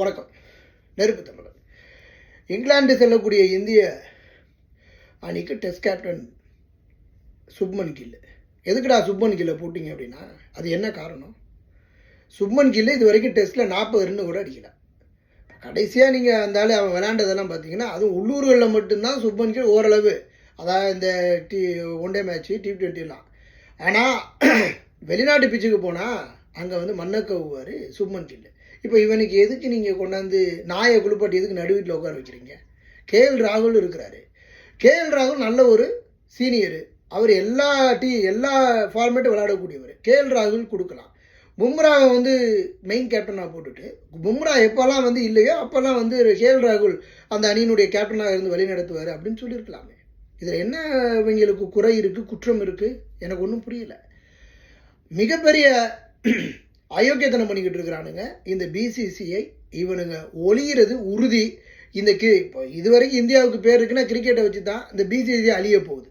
வணக்கம். நெருப்பு தமிழன் இங்கிலாந்து செல்லக்கூடிய இந்திய அணிக்கு டெஸ்ட் கேப்டன் சுப்மன் கில்லு எதுக்குடா சுப்மன் கில்லை போட்டிங்க அப்படின்னா அது என்ன காரணம்? சுப்மன் கில்லு இது வரைக்கும் டெஸ்ட்டில் நாற்பது ரன்னு கூட அடிக்கல. கடைசியாக நீங்கள் அந்தாலே அவன் விளையாண்டதெல்லாம் பார்த்தீங்கன்னா அதுவும் உள்ளூர்களில் மட்டும்தான் சுப்மன் கில் ஓரளவு அதாவது இந்த டி ஒன் டே மேட்ச்சு டி ட்வெண்ட்டிலாம் ஆனால் வெளிநாட்டு பிச்சுக்கு போனால் அங்கே வந்து மன்னக்கவுவார் சும்மன் சுப்மன் இப்போ இவனுக்கு எதுக்கு நீங்கள் கொண்டாந்து நாயை குளிப்பாட்டி எதுக்கு நடுவீட்டில் உட்கார வைக்கிறீங்க? கேஎல் ராகுல் இருக்கிறாரு. கே எல் ராகுல் நல்ல ஒரு சீனியரு. அவர் எல்லா டீ எல்லா ஃபார்மேட்டும் விளையாடக்கூடியவர். கேஎல் ராகுல் கொடுக்கலாம். பும்ராவை வந்து மெயின் கேப்டனாக போட்டுட்டு பும்ரா எப்போல்லாம் வந்து இல்லையோ அப்போல்லாம் வந்து கே எல் ராகுல் அந்த அணியினுடைய கேப்டனாக இருந்து வழி நடத்துவார் அப்படின்னு சொல்லியிருக்கலாமே. இதில் என்ன இவங்களுக்கு குறை இருக்குது குற்றம் இருக்குது எனக்கு ஒன்றும் புரியலை. மிகப்பெரிய அயோக்கியத்தனம் பண்ணிக்கிட்டு இருக்கிறானுங்க. இந்த பிசிசிஐ இவனுங்க ஒழிகிறது உறுதி. இந்த கி இப்போ இதுவரைக்கும் இந்தியாவுக்கு பேர் இருக்குன்னா கிரிக்கெட்டை வச்சு தான் இந்த பிசிசிஐ அழிய போகுது.